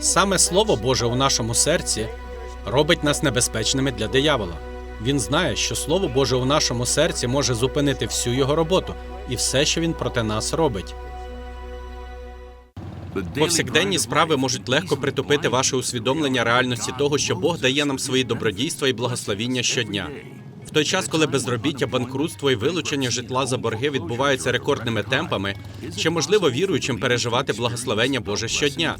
Саме Слово Боже у нашому серці робить нас небезпечними для диявола. Він знає, що Слово Боже у нашому серці може зупинити всю його роботу і все, що він проти нас робить. Повсякденні справи можуть легко притупити ваше усвідомлення реальності того, що Бог дає нам свої добродійства і благословіння щодня. В той час, коли безробіття, банкрутство і вилучення житла за борги відбуваються рекордними темпами, чи можливо віруючим переживати благословення Боже щодня?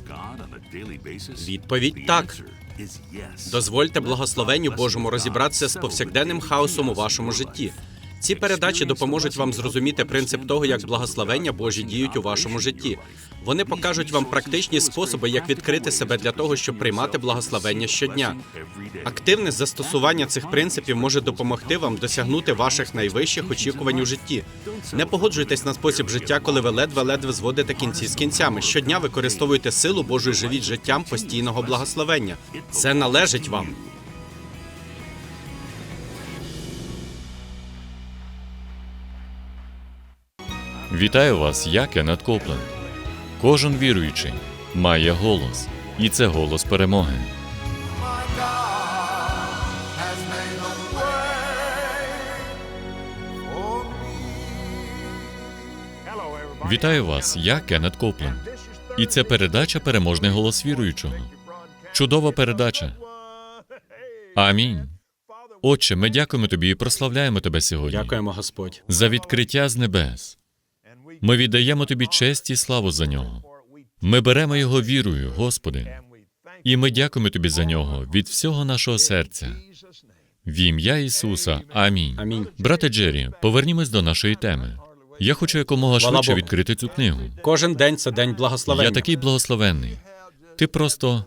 Відповідь так. Дозвольте благословенню Божому розібратися з повсякденним хаосом у вашому житті. Ці передачі допоможуть вам зрозуміти принцип того, як благословення Божі діють у вашому житті. Вони покажуть вам практичні способи, як відкрити себе для того, щоб приймати благословення щодня. Активне застосування цих принципів може допомогти вам досягнути ваших найвищих очікувань у житті. Не погоджуйтесь на спосіб життя, коли ви ледве-ледве зводите кінці з кінцями. Щодня використовуйте силу Божу і живіть життям постійного благословення. Це належить вам. Вітаю вас, я Кеннет Копленд. Кожен віруючий має голос, і це голос перемоги. Вітаю вас, я Кеннет Копленд. І це передача Переможний голос віруючого. Чудова передача. Амінь. Отче, ми дякуємо тобі і прославляємо тебе сьогодні Дякуємо, Господь. за відкриття з небес. Ми віддаємо тобі честь і славу за нього. Ми беремо його вірою, Господи, і ми дякуємо тобі за нього від всього нашого серця. В ім'я Ісуса. Амінь. Амінь. Брате Джері, повернімось до нашої теми. Я хочу якомога швидше відкрити цю книгу. Кожен день це день благословення. Я такий благословенний. Ти просто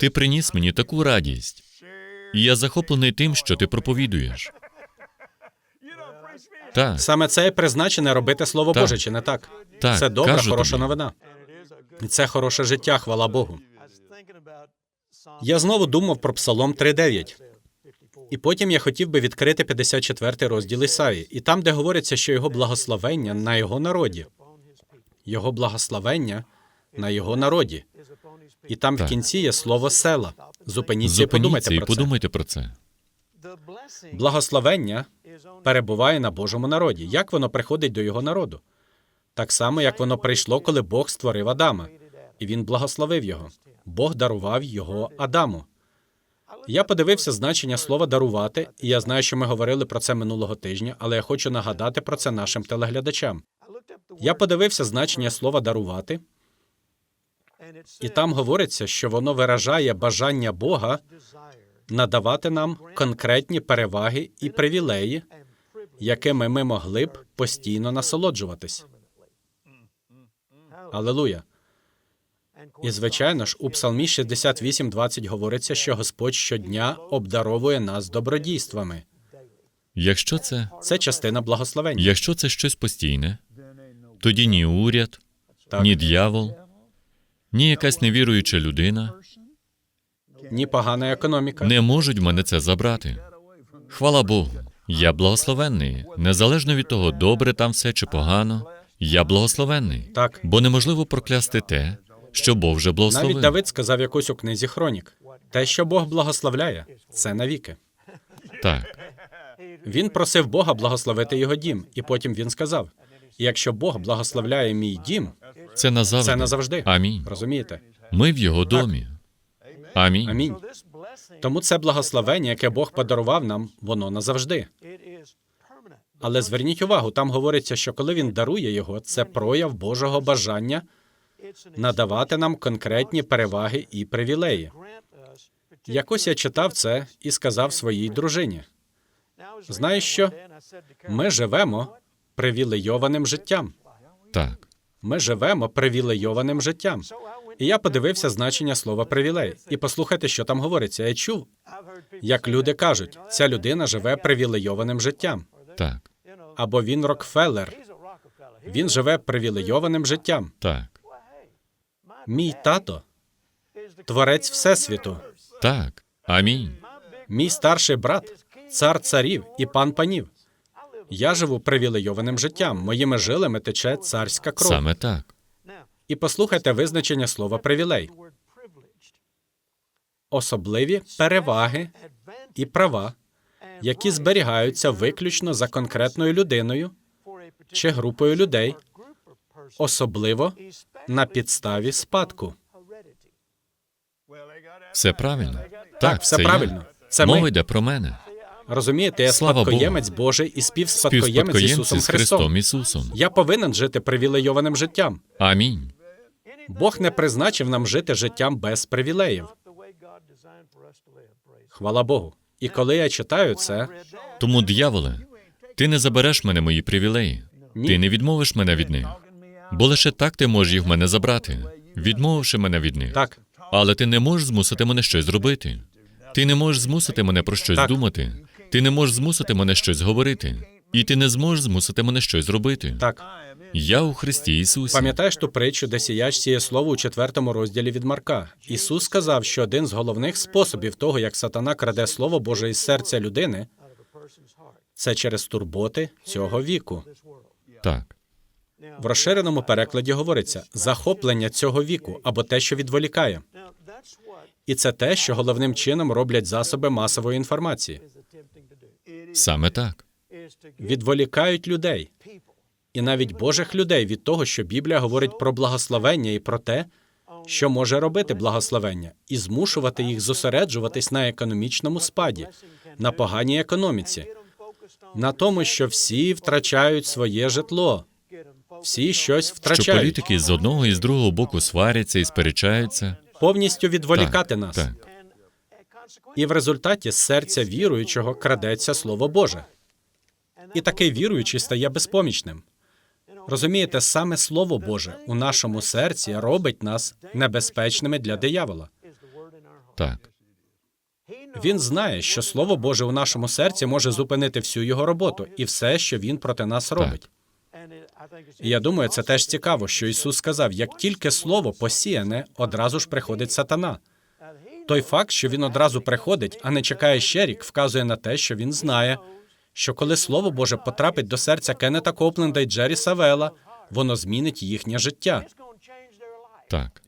ти приніс мені таку радість. І я захоплений тим, що ти проповідуєш. Так, Саме це і призначене робити Слово Так. Боже, чи не так? Так, Це добра, кажу хороша тобі. новина. І це хороше життя, хвала Богу. Я знову думав про Псалом 3.9. І потім я хотів би відкрити 54 розділ Ісаї, і там, де говориться, що його благословення на його народі, його благословення на його народі. І там в кінці є слово села. Зупиніться і подумайте і про це. подумайте про це. Благословення перебуває на Божому народі. Як воно приходить до його народу? Так само, як воно прийшло, коли Бог створив Адама, і він благословив його. Бог дарував його Адаму. Я подивився значення слова дарувати, і я знаю, що ми говорили про це минулого тижня, але я хочу нагадати про це нашим телеглядачам. Я подивився значення слова дарувати, і там говориться, що воно виражає бажання Бога надавати нам конкретні переваги і привілеї, якими ми могли б постійно насолоджуватись. Алелуя. І звичайно ж, у Псалмі 68.20 говориться, що Господь щодня обдаровує нас добродійствами. Якщо це, Це частина благословення. якщо це щось постійне, тоді ні уряд, Так. ні дьявол, ні якась невіруюча людина Ні погана економіка. не можуть в мене це забрати. Хвала Богу. Я благословенний, незалежно від того, добре там все чи погано. Я благословенний. Так. Бо неможливо проклясти те, що Бог вже благословив. Навіть Давид сказав якось у книзі Хронік: те, що Бог благословляє, це навіки. Так, Він просив Бога благословити його дім, і потім він сказав: якщо Бог благословляє мій дім, це назавжди. це назавжди. Амінь. Розумієте? Ми в його домі. Амінь. Амінь. Тому це благословення, яке Бог подарував нам, воно назавжди. Але зверніть увагу, там говориться, що коли він дарує його, це прояв Божого бажання надавати нам конкретні переваги і привілеї. Якось я читав це і сказав своїй дружині: знаєш що? Ми живемо привілейованим життям. Так. Ми живемо привілейованим життям. І я подивився значення слова привілей. І послухайте, що там говориться. Я чув, як люди кажуть, ця людина живе привілейованим життям. Так. Або він Рокфеллер. Він живе привілейованим життям. Так. Мій тато творець Всесвіту, Так. Амінь. мій старший брат, цар царів і пан панів. Я живу привілейованим життям. Моїми жилами тече царська кров. Саме так. І послухайте визначення слова привілей, особливі переваги і права, які зберігаються виключно за конкретною людиною чи групою людей, особливо на підставі спадку. Все правильно. Так, все це я. правильно. Це Мова ми. йде про мене. Розумієте, я Слава спадкоємець Божий і співспадкоємець Ісусом. Христом Ісусом. Я повинен жити привілейованим життям. Амінь. Бог не призначив нам жити життям без привілеїв. Хвала Богу. І коли я читаю це, Тому, дияволе, ти не забереш мене мої привілеї. Ні. Ти не відмовиш мене від них. Бо лише так ти можеш їх в мене забрати, відмовивши мене від них. так, Але ти не можеш змусити мене щось зробити. Ти не можеш змусити мене про щось Так. думати. Ти не можеш змусити мене щось говорити. І ти не зможеш змусити мене щось зробити. так. Я у Христі Ісусі. Пам'ятаєш ту притчу, де сіяч сіє слово у четвертому розділі від Марка? Ісус сказав, що один з головних способів того, як сатана краде слово Боже із серця людини, це через турботи цього віку. Так, В розширеному перекладі говориться захоплення цього віку або те, що відволікає. І це те, що головним чином роблять засоби масової інформації. саме так. Відволікають людей і навіть Божих людей від того, що Біблія говорить про благословення і про те, що може робити благословення, і змушувати їх зосереджуватись на економічному спаді, на поганій економіці, на тому, що всі втрачають своє житло, всі щось Що втрачають, політики з одного і з другого боку сваряться і сперечаються. повністю відволікати так, нас. Так. І в результаті з серця віруючого крадеться Слово Боже. І такий віруючий стає безпомічним. Розумієте, саме Слово Боже у нашому серці робить нас небезпечними для диявола. Так. Він знає, що Слово Боже у нашому серці може зупинити всю його роботу і все, що він проти нас робить. І я думаю, це теж цікаво, що Ісус сказав: як тільки слово посіяне, одразу ж приходить сатана. Той факт, що він одразу приходить, а не чекає ще рік, вказує на те, що він знає, що коли Слово Боже потрапить до серця Кеннета Копленда і Джері Савела, воно змінить їхнє життя. Так.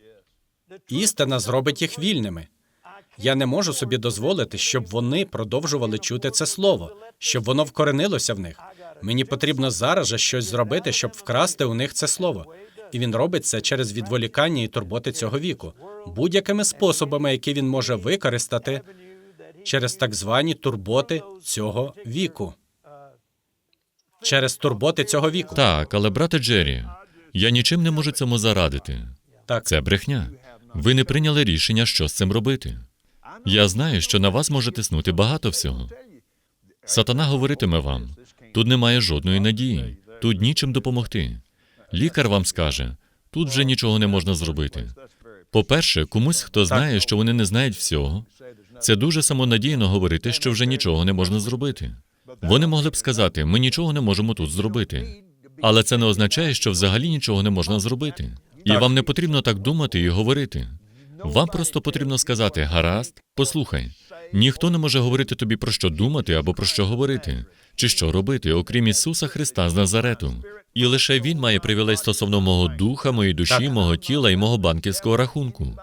Істина зробить їх вільними. Я не можу собі дозволити, щоб вони продовжували чути це слово, щоб воно вкоренилося в них. Мені потрібно зараз же щось зробити, щоб вкрасти у них це слово. І він робить це через відволікання і турботи цього віку, будь-якими способами, які він може використати через так звані турботи цього віку. Через турботи цього віку. Так, але брате Джері, я нічим не можу цьому зарадити. Так, Це брехня. Ви не прийняли рішення, що з цим робити. Я знаю, що на вас може тиснути багато всього. Сатана говоритиме вам: тут немає жодної надії, тут нічим допомогти. Лікар вам скаже, тут вже нічого не можна зробити. По-перше, комусь, хто знає, що вони не знають всього, це дуже самонадійно говорити, що вже нічого не можна зробити. Вони могли б сказати, ми нічого не можемо тут зробити. Але це не означає, що взагалі нічого не можна зробити. І вам не потрібно так думати і говорити. Вам просто потрібно сказати: гаразд, послухай, ніхто не може говорити тобі про що думати або про що говорити, чи що робити, окрім Ісуса Христа з Назарету. І лише Він має привілей стосовно мого духа, моєї душі, мого тіла і мого банківського рахунку.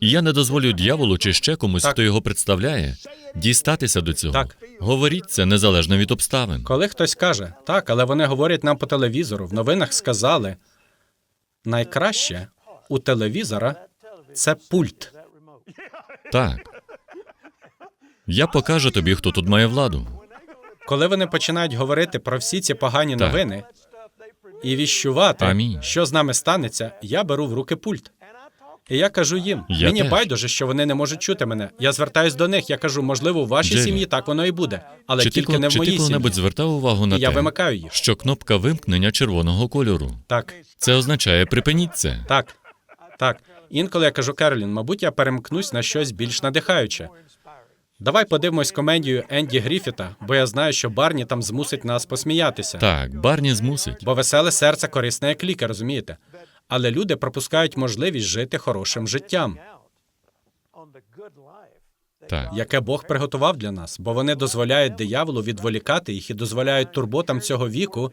І я не дозволю дьяволу чи ще комусь, Так. хто його представляє, дістатися до цього. Так. Говоріть це незалежно від обставин. Коли хтось каже, так, але вони говорять нам по телевізору, в новинах сказали, найкраще у телевізора це пульт. Так. Я покажу тобі, хто тут має владу. Коли вони починають говорити про всі ці погані Так. новини і віщувати, Амінь. що з нами станеться, я беру в руки пульт. І я кажу їм: Я мені теж. байдуже, що вони не можуть чути мене. Я звертаюсь до них. Я кажу, можливо, у вашій Джері, сім'ї так воно і буде, але Чи тільки коли- не в чи ти моїй коли-небудь звертав увагу на І я вимикаю їх. що кнопка вимкнення червоного кольору? Так, Це означає припиніть це. так, так. Інколи я кажу, Керолін, мабуть, я перемкнусь на щось більш надихаюче. Давай подивимось комедію Енді Гріфіта, бо я знаю, що Барні там змусить нас посміятися. Так, Барні змусить. Бо веселе серце корисне як ліки, розумієте? Але люди пропускають можливість жити хорошим життям, Так. яке Бог приготував для нас, бо вони дозволяють дияволу відволікати їх і дозволяють турботам цього віку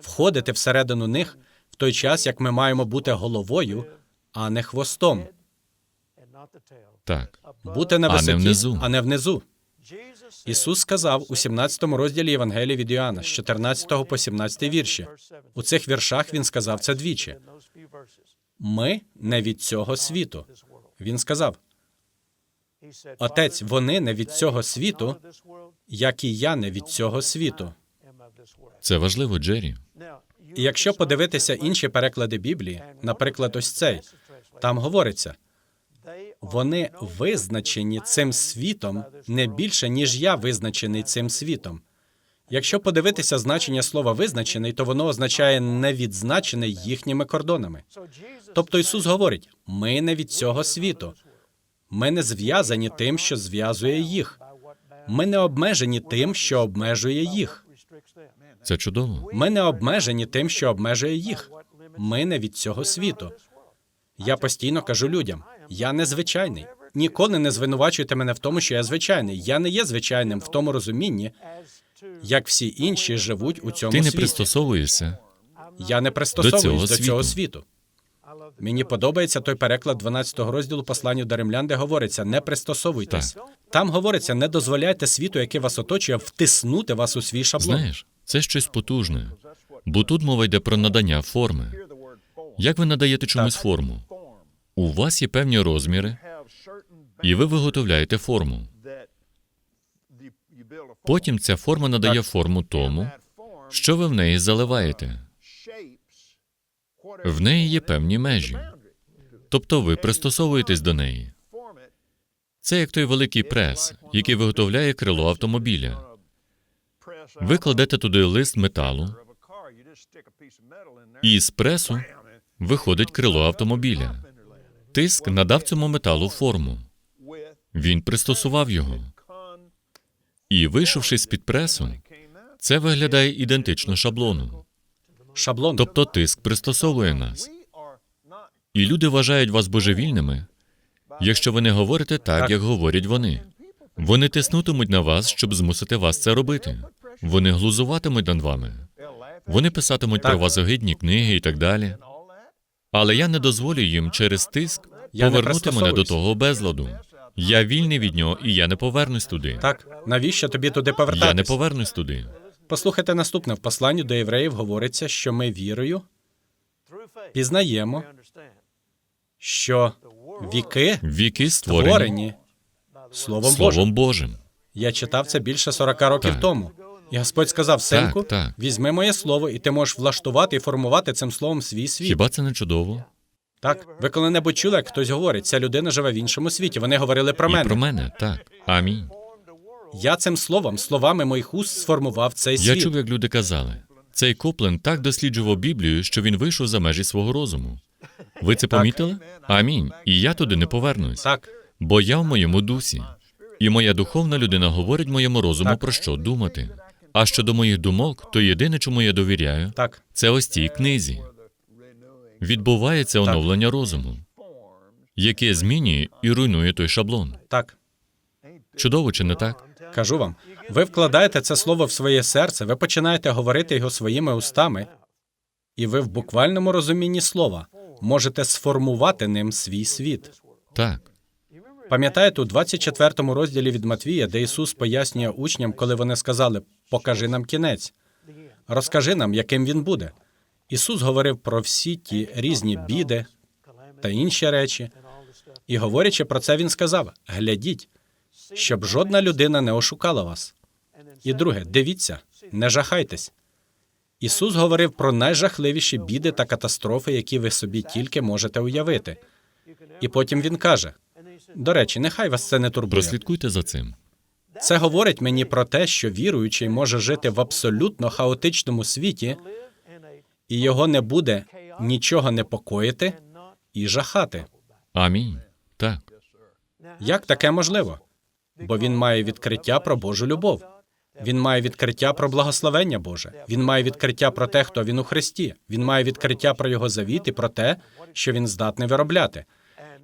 входити всередину них в той час як ми маємо бути головою, а не хвостом, Так. бути на А не внизу. а не внизу. Ісус сказав у 17 розділі Євангелії від Іоанна з 14 по 17 вірші. У цих віршах він сказав це двічі. Ми не від цього світу. Він сказав: Отець, вони не від цього світу, як і я не від цього світу. Це важливо, Джері. І якщо подивитися інші переклади Біблії, наприклад, ось цей, там говориться: вони визначені цим світом не більше, ніж я визначений цим світом. Якщо подивитися значення слова визначений, то воно означає не відзначений їхніми кордонами. Тобто Ісус говорить: ми не від цього світу. Ми не зв'язані тим, що зв'язує їх. Ми не обмежені тим, що обмежує їх. Це чудово. Ми не обмежені тим, що обмежує їх. Ми не від цього світу. Я постійно кажу людям: я незвичайний. Ніколи не звинувачуйте мене в тому, що я звичайний. Я не є звичайним в тому розумінні, як всі інші живуть у цьому Ти не світі. пристосовуєшся. Я не пристосовуюсь до до цього цього, світу. світу. Мені подобається той переклад 12 розділу посланню до римлян, де говориться: не пристосовуйтесь. Там говориться, не дозволяйте світу, який вас оточує, втиснути вас у свій шаблон. Знаєш, це щось потужне. Бо тут мова йде про надання форми. Як ви надаєте чомусь форму? У вас є певні розміри, і ви виготовляєте форму. Потім ця форма надає форму тому, що ви в неї заливаєте. В неї є певні межі. Тобто ви пристосовуєтесь до неї. Це як той великий прес, який виготовляє крило автомобіля. Ви кладете туди лист металу, і з пресу виходить крило автомобіля. Тиск надав цьому металу форму. Він пристосував його. І вийшовши з під пресу, це виглядає ідентично шаблону. Шаблон. Тобто тиск пристосовує нас. І люди вважають вас божевільними, якщо ви не говорите так, Так. як говорять вони. Вони тиснутимуть на вас, щоб змусити вас це робити. Вони глузуватимуть над вами. Вони писатимуть Так. про вас огидні книги і так далі. Але я не дозволю їм через тиск Я повернути мене до того безладу. Я вільний від нього, і я не повернусь туди. Так, навіщо тобі туди Я не повернусь туди. Послухайте наступне. В посланні до євреїв говориться, що ми вірою пізнаємо, що віки Віки створені створені Словом Божим. Словом Божим. Я читав це більше 40 років Так. тому. І Господь сказав: синку, так. візьми моє слово, і ти можеш влаштувати і формувати цим словом свій світ. Хіба це не чудово? Так, ви коли-небудь чули, як хтось говорить, ця людина живе в іншому світі. Вони говорили про І мене. про мене, так. Амінь. Я цим словом, словами моїх уст сформував цей Я чув, як люди казали. Цей Коплен так досліджував Біблію, що він вийшов за межі свого розуму. Ви це помітили? Амінь. І я туди не повернусь. Так, Бо я в моєму дусі. І моя духовна людина говорить моєму розуму Так. про що думати. А щодо моїх думок, то єдине, чому я довіряю, так, це ось цій книзі. Відбувається оновлення розуму, яке змінює і руйнує той шаблон. так. Чудово чи не так? Кажу вам, ви вкладаєте це слово в своє серце, ви починаєте говорити його своїми устами, і ви в буквальному розумінні слова можете сформувати ним свій світ. Так. Пам'ятаєте, у 24 розділі від Матвія, де Ісус пояснює учням, коли вони сказали: Покажи нам кінець, розкажи нам, яким він буде. Ісус говорив про всі ті різні біди та інші речі. І говорячи про це, він сказав: глядіть, щоб жодна людина не ошукала вас. І друге, дивіться, не жахайтесь. Ісус говорив про найжахливіші біди та катастрофи, які ви собі тільки можете уявити. І потім він каже: до речі, нехай вас це не турбує. Прослідкуйте за цим. Це говорить мені про те, що віруючий може жити в абсолютно хаотичному світі, і його не буде нічого непокоїти і жахати. Амінь. Так. Як таке можливо? Бо він має відкриття про Божу любов. Він має відкриття про благословення Боже. Він має відкриття про те, хто він у Христі. Він має відкриття про його завіт і про те, що він здатний виробляти.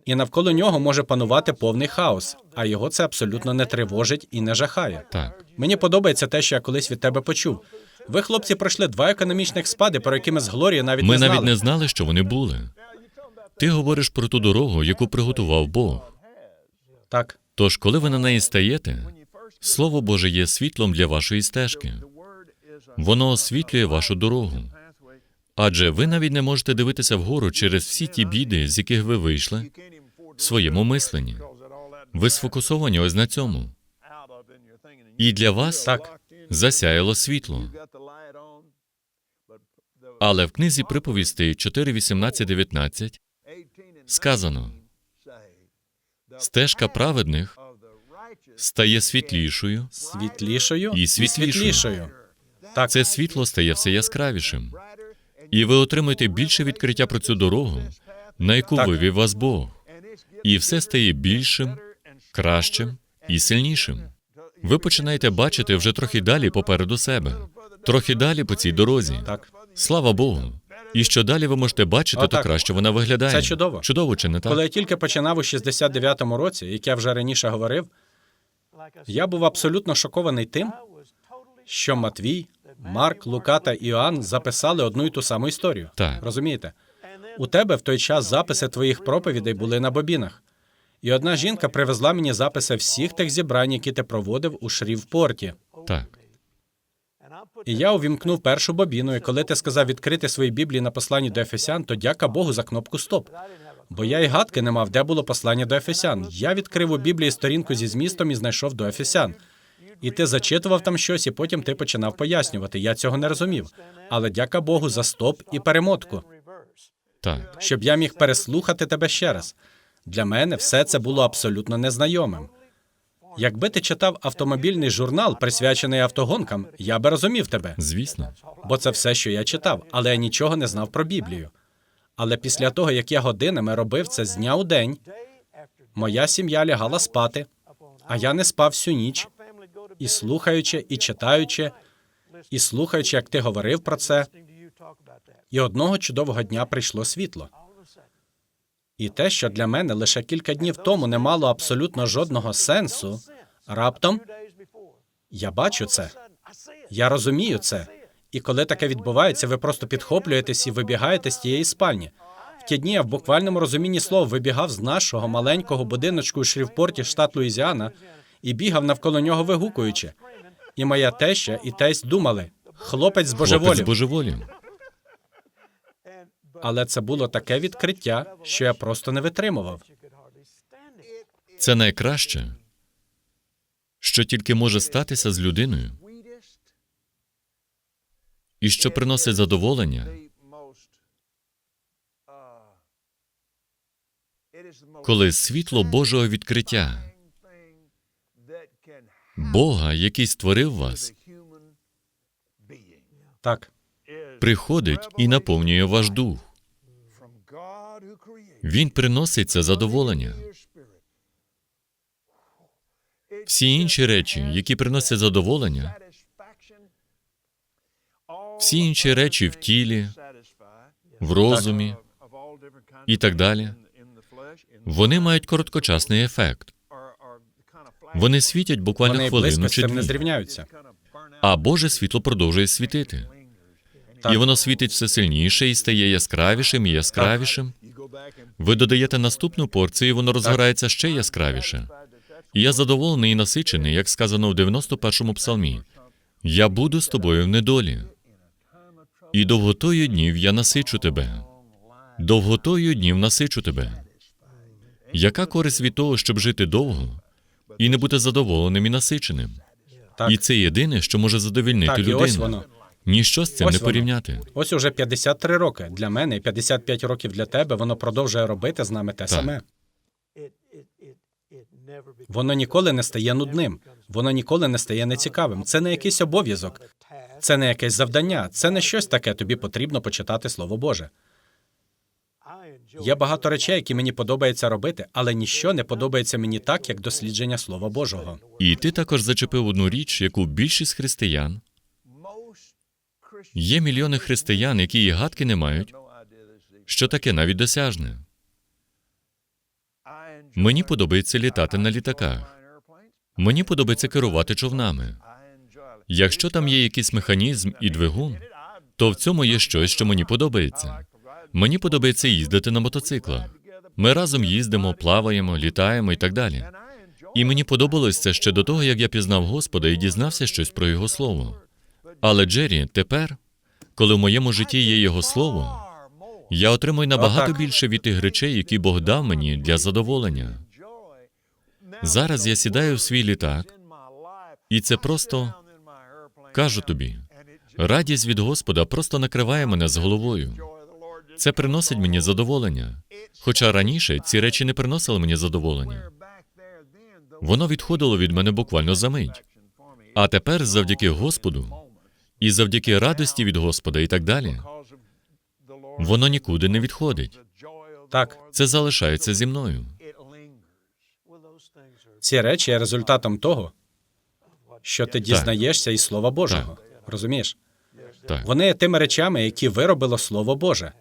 І навколо нього може панувати повний хаос, а його це абсолютно не тривожить і не жахає. Так. Мені подобається те, що я колись від тебе почув. Ви, хлопці, пройшли два економічних спади, про які ми з Глорією навіть Ми не знали. навіть не знали, що вони були. Ти говориш про ту дорогу, яку приготував Бог. Так, Тож, коли ви на неї стаєте, Слово Боже є світлом для вашої стежки. Воно освітлює вашу дорогу. Адже ви навіть не можете дивитися вгору через всі ті біди, з яких ви вийшли в своєму мисленні. Ви сфокусовані ось на цьому. І для вас так. засяяло світло. Але в книзі приповістей 4, 18, 19 сказано: стежка праведних стає світлішою, Світлішою І світлішою. Так, це світло стає все яскравішим. І ви отримуєте більше відкриття про цю дорогу, на яку Так. вивів вас Бог. І все стає більшим, кращим і сильнішим. Ви починаєте бачити вже трохи далі попереду себе, трохи далі по цій дорозі. так. Слава Богу. І що далі ви можете бачити, то Отак. краще вона виглядає. Це чудово. Чудово, чи не так? Коли я тільки починав у 69-му році, як я вже раніше говорив, я був абсолютно шокований тим, що Матвій, Марк, Лука та Іоанн записали одну і ту саму історію. Так. Розумієте? У тебе в той час записи твоїх проповідей були на бобінах. І одна жінка привезла мені записи всіх тих зібрань, які ти проводив у Шрівпорті. Так. І я увімкнув першу бобіну, і коли ти сказав відкрити свої біблії на посланні до Ефесян, то дяка Богу за кнопку Стоп. Бо я й гадки не мав, де було послання до Ефесян. Я відкрив у Біблії сторінку зі змістом і знайшов до Ефесян. І ти зачитував там щось, і потім ти починав пояснювати. Я цього не розумів. Але дяка Богу за стоп і перемотку, Так. щоб я міг переслухати тебе ще раз. Для мене все це було абсолютно незнайомим. Якби ти читав автомобільний журнал, присвячений автогонкам, я би розумів тебе. Звісно. бо це все, що я читав, але я нічого не знав про Біблію. Але після того, як я годинами робив це з дня у день, моя сім'я лягала спати, а я не спав всю ніч, і слухаючи, і читаючи, і слухаючи, як ти говорив про це, і одного чудового дня прийшло світло. І те, що для мене лише кілька днів тому не мало абсолютно жодного сенсу, раптом я бачу це. Я розумію це. І коли таке відбувається, ви просто підхоплюєтесь і вибігаєте з тієї спальні. В ті дні я в буквальному розумінні слова вибігав з нашого маленького будиночку у Шрівпорті, штат Луїзіана, і бігав навколо нього вигукуючи. І моя теща і тесть думали: хлопець з божеволів. божеволів. Але це було таке відкриття, що я просто не витримував. Це найкраще, що тільки може статися з людиною, і що приносить задоволення, коли світло Божого відкриття, Бога, який створив вас, Так, приходить і наповнює ваш дух. Він приносить це задоволення. Всі інші речі, які приносять задоволення, всі інші речі в тілі, в розумі і так далі, вони мають короткочасний ефект. Вони світять буквально вони хвилину близько з чи цим не дві, зрівняються. а Боже світло продовжує світити. Так. І воно світить все сильніше і стає яскравішим і яскравішим. Ви додаєте наступну порцію, і воно розгорається ще яскравіше. І я задоволений і насичений, як сказано в 91-му псалмі. Я буду з тобою в недолі. І довготою днів я насичу тебе. Довготою днів насичу тебе. Яка користь від того, щоб жити довго і не бути задоволеним і насиченим? Так. І це єдине, що може задовільнити Так, і людину. ось воно. Ніщо з цим Ось не воно. порівняти. Ось уже 53 роки для мене і 55 років для тебе. Воно продовжує робити з нами те саме. Воно ніколи не стає нудним. Воно ніколи не стає нецікавим. Це не якийсь обов'язок, це не якесь завдання, це не щось таке. Тобі потрібно почитати Слово Боже. Є багато речей, які мені подобається робити, але ніщо не подобається мені так, як дослідження Слова Божого. І ти також зачепив одну річ, яку більшість християн є мільйони християн, які і гадки не мають, що таке навіть досяжне. Мені подобається літати на літаках. Мені подобається керувати човнами. Якщо там є якийсь механізм і двигун, то в цьому є щось, що мені подобається. Мені подобається їздити на мотоциклах. Ми разом їздимо, плаваємо, літаємо і так далі. І мені подобалось це ще до того, як я пізнав Господа і дізнався щось про Його Слово. Але Джері, тепер, коли в моєму житті є Його Слово, я отримую набагато більше від тих речей, які Бог дав мені для задоволення. Зараз я сідаю в свій літак, і це просто кажу тобі, радість від Господа просто накриває мене з головою. Це приносить мені задоволення. Хоча раніше ці речі не приносили мені задоволення. Воно відходило від мене буквально за мить. А тепер, завдяки Господу, і завдяки радості від Господа і так далі, воно нікуди не відходить. Так, Це залишається зі мною. ці речі є результатом того, що ти дізнаєшся із Слова Божого. Розумієш? Так. Вони є тими речами, які виробило Слово Боже.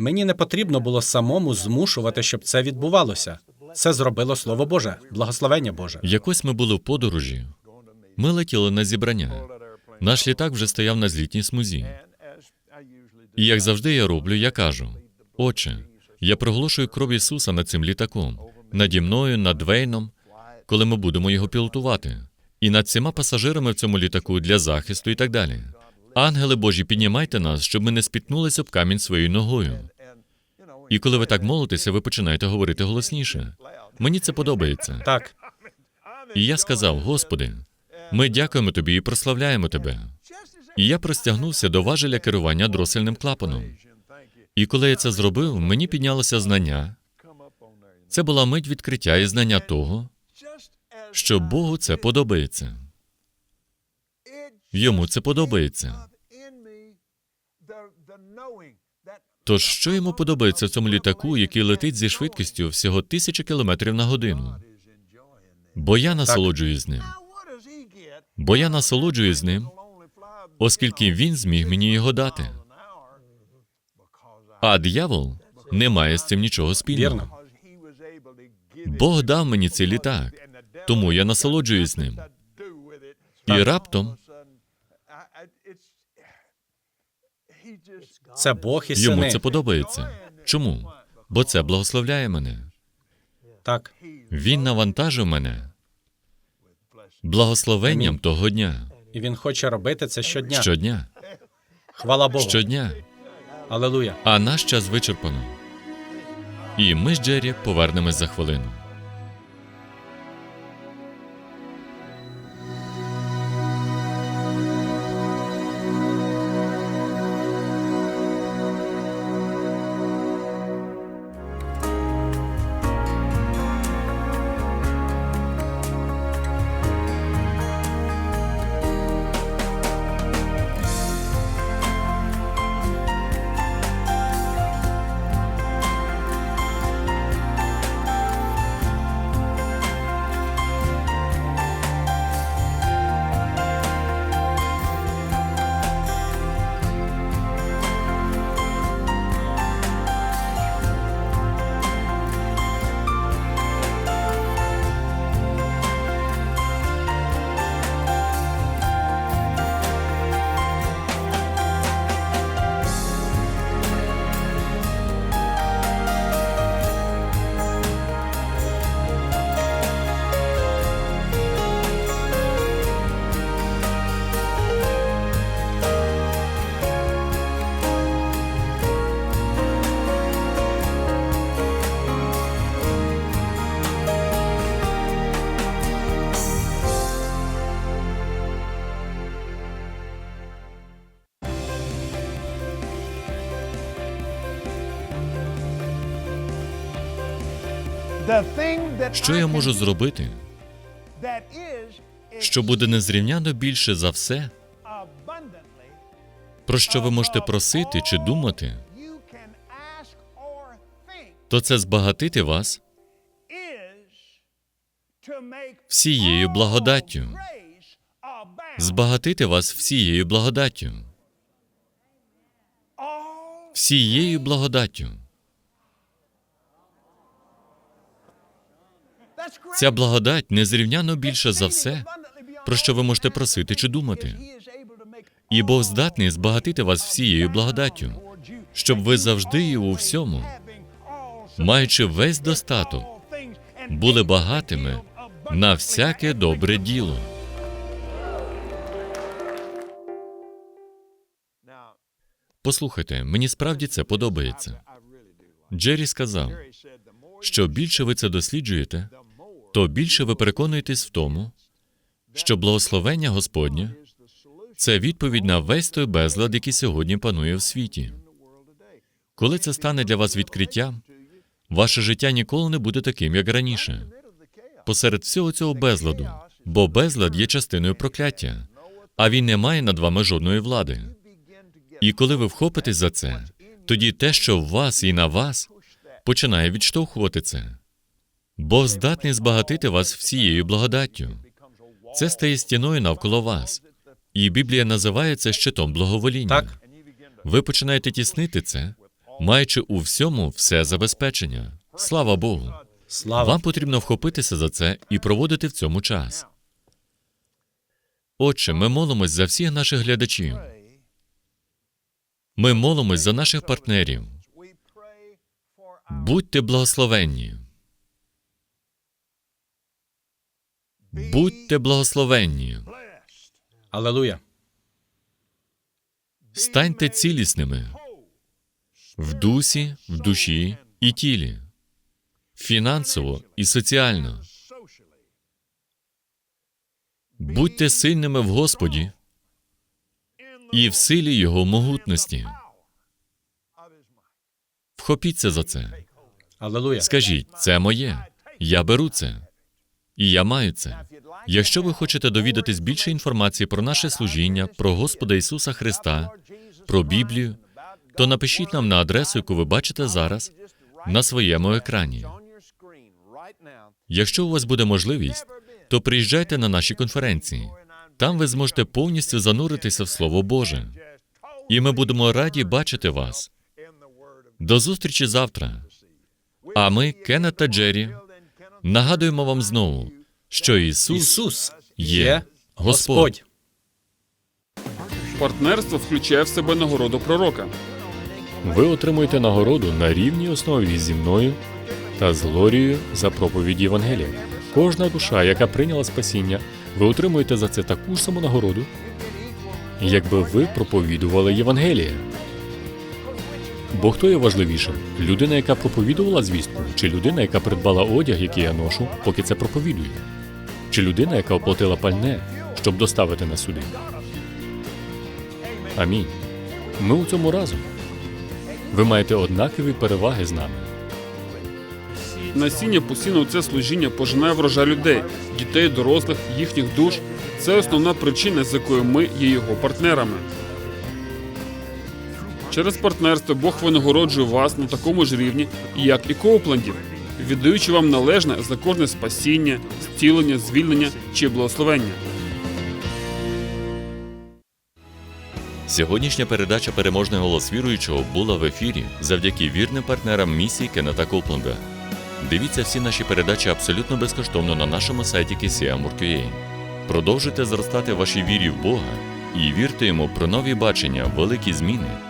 Мені не потрібно було самому змушувати, щоб це відбувалося. Це зробило Слово Боже, благословення Боже. Якось ми були в подорожі. Ми летіли на зібрання. Наш літак вже стояв на злітній смузі. І як завжди я роблю, я кажу: Отче, я проголошую кров Ісуса над цим літаком, наді мною, над Вейном, коли ми будемо його пілотувати, і над всіма пасажирами в цьому літаку для захисту і так далі. Ангели Божі, піднімайте нас, щоб ми не спіткнулися об камінь своєю ногою. І коли ви так молитеся, ви починаєте говорити голосніше. Мені це подобається. Так, І я сказав: Господи, ми дякуємо тобі і прославляємо тебе. І я простягнувся до важеля керування дросельним клапаном. І коли я це зробив, мені піднялося знання. Це була мить відкриття і знання того, що Богу це подобається. Йому це подобається. Тож що йому подобається в цьому літаку, який летить зі швидкістю всього тисячі кілометрів на годину? Бо я насолоджуюсь ним. Бо я насолоджуюсь з ним, оскільки він зміг мені його дати. А диявол не має з цим нічого спільного. Бог дав мені цей літак, тому я насолоджуюсь ним. І раптом Це Бог і йому це подобається. Чому? Бо це благословляє мене. Так, Він навантажив мене благословенням того дня, і він хоче робити це щодня. щодня, Хвала Богу. щодня. Алелуя. А наш час вичерпано. І ми з Джері повернемось за хвилину. Що я можу зробити, що буде незрівняно більше за все, про що ви можете просити чи думати, то це збагатити вас всією благодаттю. збагатити вас всією благодаттю. Всією благодаттю. Ця благодать незрівняно більша за все, про що ви можете просити чи думати. І Бог здатний збагатити вас всією благодаттю, щоб ви завжди і у всьому, маючи весь достаток, були багатими на всяке добре діло. Послухайте, мені справді це подобається. Джері сказав, що більше ви це досліджуєте, то більше ви переконуєтесь в тому, що благословення Господнє це відповідь на весь той безлад, який сьогодні панує в світі. Коли це стане для вас відкриттям, ваше життя ніколи не буде таким, як раніше. Посеред всього цього безладу, бо безлад є частиною прокляття, а він не має над вами жодної влади. І коли ви вхопитесь за це, тоді те, що в вас і на вас, починає відштовхувати це. Бог здатний збагатити вас всією благодаттю. Це стає стіною навколо вас. І Біблія називає це щитом благовоління. Так, Ви починаєте тіснити це, маючи у всьому все забезпечення. Слава Богу! слава. Вам потрібно вхопитися за це і проводити в цьому час. Отче, ми молимось за всіх наших глядачів. Ми молимось за наших партнерів. Будьте благословенні. Будьте благословенні. Алелуя. Станьте цілісними в дусі, в душі і тілі, фінансово і соціально. Будьте сильними в Господі і в силі Його могутності. Вхопіться за це. Алелуя. Скажіть, це моє. Я беру це. І я маю це. Якщо ви хочете довідатись більше інформації про наше служіння, про Господа Ісуса Христа, про Біблію, то напишіть нам на адресу, яку ви бачите зараз на своєму екрані. Якщо у вас буде можливість, то приїжджайте на наші конференції. Там ви зможете повністю зануритися в Слово Боже. І ми будемо раді бачити вас. До зустрічі завтра. А ми, Кеннет та Джері, нагадуємо вам знову, що Ісус, Ісус є Господь. Партнерство включає в себе нагороду пророка. Ви отримуєте нагороду на рівній основі зі мною та з Глорією за проповідь Євангелія. Кожна душа, яка прийняла спасіння, ви отримуєте за це таку ж саму нагороду, якби ви проповідували Євангеліє. Бо хто є важливішим? Людина, яка проповідувала звістку, чи людина, яка придбала одяг, який я ношу, поки це проповідую? Чи людина, яка оплатила пальне, щоб доставити нас сюди? Амінь. Ми у цьому разом. Ви маєте однакові переваги з нами. Насіння постійно це служіння пожинає врожай людей, дітей, дорослих, їхніх душ. Це основна причина, з якою ми є його партнерами. Через партнерство Бог винагороджує вас на такому ж рівні, як і Коуплендів, віддаючи вам належне за кожне спасіння, зцілення, звільнення чи благословення. Сьогоднішня передача Переможний голос віруючого була в ефірі завдяки вірним партнерам місії Кеннета Копленда. Дивіться всі наші передачі абсолютно безкоштовно на нашому сайті KCM.org.ua. Продовжуйте зростати вашій вірі в Бога і вірте йому про нові бачення, великі зміни